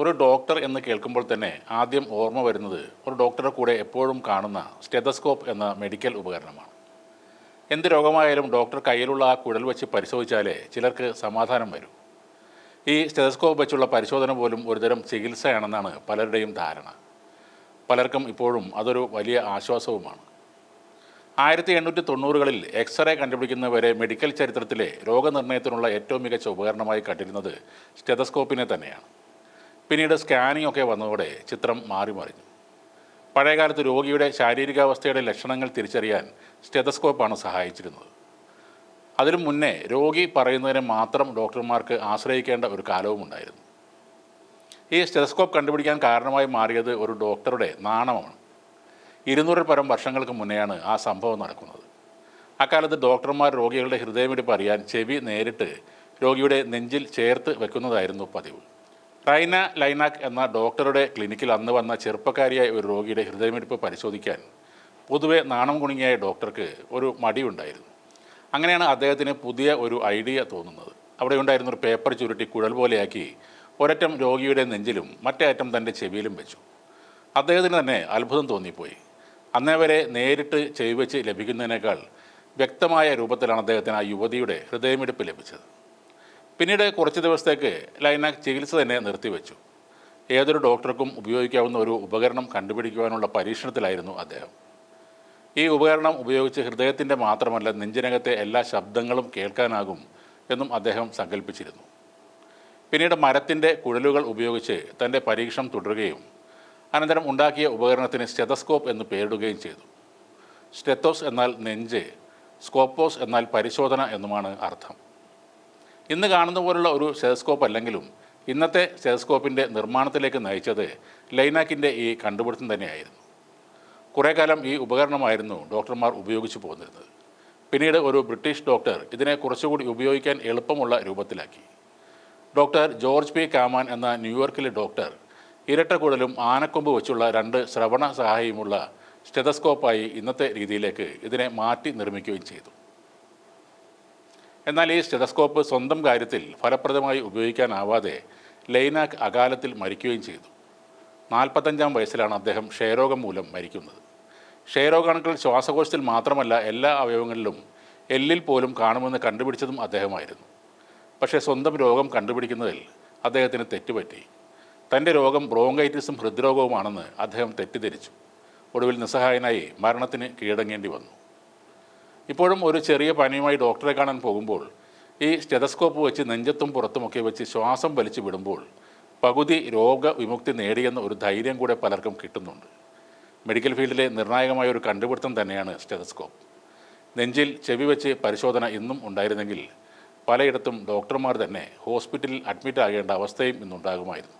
ഒരു ഡോക്ടർ എന്ന് കേൾക്കുമ്പോൾ തന്നെ ആദ്യം ഓർമ്മ വരുന്നത് ഒരു ഡോക്ടറുടെ കൂടെ എപ്പോഴും കാണുന്ന സ്റ്റെതസ്കോപ്പ് എന്ന മെഡിക്കൽ ഉപകരണമാണ്. എന്ത് രോഗമായാലും ഡോക്ടർ കയ്യിലുള്ള ആ കുഴൽ വെച്ച് പരിശോധിച്ചാലേ ചിലർക്ക് സമാധാനം വരൂ. ഈ സ്റ്റെതസ്കോപ്പ് വെച്ചുള്ള പരിശോധന പോലും ഒരുതരം ചികിത്സയാണെന്നാണ് പലരുടെയും ധാരണ. പലർക്കും ഇപ്പോഴും അതൊരു വലിയ ആശ്വാസവുമാണ്. ആയിരത്തി എണ്ണൂറ്റി തൊണ്ണൂറുകളിൽ എക്സ്റേ കണ്ടുപിടിക്കുന്നവരെ മെഡിക്കൽ ചരിത്രത്തിലെ രോഗനിർണയത്തിനുള്ള ഏറ്റവും മികച്ച ഉപകരണമായി കണ്ടിരുന്നത് സ്റ്റെതസ്കോപ്പിനെ തന്നെയാണ്. പിന്നീട് സ്കാനിംഗ് ഒക്കെ വന്നതോടെ ചിത്രം മാറി മറിഞ്ഞു പഴയകാലത്ത് രോഗിയുടെ ശാരീരികാവസ്ഥയുടെ ലക്ഷണങ്ങൾ തിരിച്ചറിയാൻ സ്റ്റെതസ്കോപ്പാണ് സഹായിച്ചിരുന്നത്. അതിനു മുന്നേ രോഗി പറയുന്നതിനെ മാത്രം ഡോക്ടർമാർക്ക് ആശ്രയിക്കേണ്ട ഒരു കാലവും ഉണ്ടായിരുന്നു. ഈ സ്റ്റെതസ്കോപ്പ് കണ്ടുപിടിക്കാൻ കാരണമായി മാറിയത് ഒരു ഡോക്ടറുടെ നാണമാണ്. ഇരുന്നൂറിൽ പരം വർഷങ്ങൾക്ക് മുന്നെയാണ് ആ സംഭവം നടക്കുന്നത്. അക്കാലത്ത് ഡോക്ടർമാർ രോഗികളുടെ ഹൃദയമിടിപ്പ് അറിയാൻ ചെവി നേരിട്ട് രോഗിയുടെ നെഞ്ചിൽ ചേർത്ത് വെക്കുന്നതായിരുന്നു പതിവ്. റൈന ലൈനാക്ക് എന്ന ഡോക്ടറുടെ ക്ലിനിക്കിൽ അന്ന് വന്ന ചെറുപ്പക്കാരിയായ ഒരു രോഗിയുടെ ഹൃദയമിടിപ്പ് പരിശോധിക്കാൻ പൊതുവെ നാണം കുണുങ്ങിയായ ഡോക്ടർക്ക് ഒരു മടിയുണ്ടായിരുന്നു. അങ്ങനെയാണ് അദ്ദേഹത്തിന് പുതിയ ഒരു ഐഡിയ തോന്നുന്നത്. അവിടെ ഉണ്ടായിരുന്ന ഒരു പേപ്പർ ചുരുട്ടി കുഴൽ പോലെയാക്കി ഒരറ്റം രോഗിയുടെ നെഞ്ചിലും മറ്റേ അറ്റം തന്റെ ചെവിയിലും വെച്ചു. അദ്ദേഹത്തിന് തന്നെ അത്ഭുതം തോന്നിപ്പോയി. അന്നേ വരെ നേരിട്ട് ചെവി വെച്ച് ലഭിക്കുന്നതിനേക്കാൾ വ്യക്തമായ രൂപത്തിലാണ് അദ്ദേഹത്തിന് ആ യുവതിയുടെ ഹൃദയമിടിപ്പ് ലഭിച്ചത്. പിന്നീട് കുറച്ച് ദിവസത്തേക്ക് ലൈന ചികിത്സ തന്നെ നിർത്തിവെച്ചു. ഏതൊരു ഡോക്ടർക്കും ഉപയോഗിക്കാവുന്ന ഒരു ഉപകരണം കണ്ടുപിടിക്കുവാനുള്ള പരീക്ഷണത്തിലായിരുന്നു അദ്ദേഹം. ഈ ഉപകരണം ഉപയോഗിച്ച് ഹൃദയത്തിന്റെ മാത്രമല്ല നെഞ്ചിനകത്തെ എല്ലാ ശബ്ദങ്ങളും കേൾക്കാനാകും എന്നും അദ്ദേഹം സങ്കല്പിച്ചിരുന്നു പിന്നീട് മരത്തിന്റെ കുഴലുകൾ ഉപയോഗിച്ച് തന്റെ പരീക്ഷണം തുടരുകയും അനന്തരം ഉണ്ടാക്കിയ ഉപകരണത്തിന് സ്റ്റെതസ്കോപ്പ് എന്ന് പേരിടുകയും ചെയ്തു. സ്റ്റെത്തോസ് എന്നാൽ നെഞ്ച് സ്കോപ്പോസ് എന്നാൽ പരിശോധന എന്നുമാണ് അർത്ഥം. ഇന്ന് കാണുന്ന പോലുള്ള ഒരു സ്റ്റെതസ്കോപ്പ് അല്ലെങ്കിലും ഇന്നത്തെ സെലസ്കോപ്പിന്റെ നിർമ്മാണത്തിലേക്ക് നയിച്ചത് ലൈനാക്കിന്റെ ഈ കണ്ടുപിടുത്തം തന്നെയായിരുന്നു. കുറേ കാലം ഈ ഉപകരണമായിരുന്നു ഡോക്ടർമാർ ഉപയോഗിച്ചു പോന്നിരുന്നത്. പിന്നീട് ഒരു ബ്രിട്ടീഷ് ഡോക്ടർ ഇതിനെ കുറച്ചുകൂടി ഉപയോഗിക്കാൻ എളുപ്പമുള്ള രൂപത്തിലാക്കി. ഡോക്ടർ ജോർജ് പി കാമാൻ എന്ന ന്യൂയോർക്കിലെ ഡോക്ടർ ഇരട്ടക്കുഴലും ആനക്കൊമ്പ് വെച്ചുള്ള രണ്ട് ശ്രവണ സഹായിയുമുള്ള സ്റ്റെതസ്കോപ്പായി ഇന്നത്തെ രീതിയിലേക്ക് ഇതിനെ മാറ്റി നിർമ്മിക്കുകയും ചെയ്തു. എന്നാൽ ഈ സ്റ്റെതസ്കോപ്പ് സ്വന്തം കാര്യത്തിൽ ഫലപ്രദമായി ഉപയോഗിക്കാനാവാതെ ലൈനാക്ക് അകാലത്തിൽ മരിക്കുകയും ചെയ്തു. നാൽപ്പത്തഞ്ചാം വയസ്സിലാണ് അദ്ദേഹം ക്ഷയരോഗം മൂലം മരിക്കുന്നത്. ക്ഷയരോഗാണുക്കൾ ശ്വാസകോശത്തിൽ മാത്രമല്ല എല്ലാ അവയവങ്ങളിലും എല്ലിൽ പോലും കാണുമെന്ന് കണ്ടുപിടിച്ചതും അദ്ദേഹമായിരുന്നു. പക്ഷേ സ്വന്തം രോഗം കണ്ടുപിടിക്കുന്നതിൽ അദ്ദേഹത്തിന് തെറ്റുപറ്റി. തന്റെ രോഗം ബ്രോങ്കൈറ്റിസും ഹൃദ്രോഗവുമാണെന്ന് അദ്ദേഹം തെറ്റിദ്ധരിച്ചു. ഒടുവിൽ നിസ്സഹായനായി മരണത്തിന് കീഴടങ്ങേണ്ടി വന്നു. ഇപ്പോഴും ഒരു ചെറിയ പനിയുമായി ഡോക്ടറെ കാണാൻ പോകുമ്പോൾ ഈ സ്റ്റെതസ്കോപ്പ് വെച്ച് നെഞ്ചത്തും പുറത്തുമൊക്കെ വെച്ച് ശ്വാസം വലിച്ചു വിടുമ്പോൾ പകുതി രോഗവിമുക്തി നേടിയെന്ന ഒരു ധൈര്യം കൂടെ പലർക്കും കിട്ടുന്നുണ്ട്. മെഡിക്കൽ ഫീൽഡിലെ നിർണായകമായ ഒരു കണ്ടുപിടുത്തം തന്നെയാണ് സ്റ്റെതസ്കോപ്പ്. നെഞ്ചിൽ ചെവി വെച്ച് പരിശോധന ഇന്നും ഉണ്ടായിരുന്നെങ്കിൽ പലയിടത്തും ഡോക്ടർമാർ തന്നെ ഹോസ്പിറ്റലിൽ അഡ്മിറ്റ് ആകേണ്ട അവസ്ഥയും ഇന്നുണ്ടാകുമായിരുന്നു.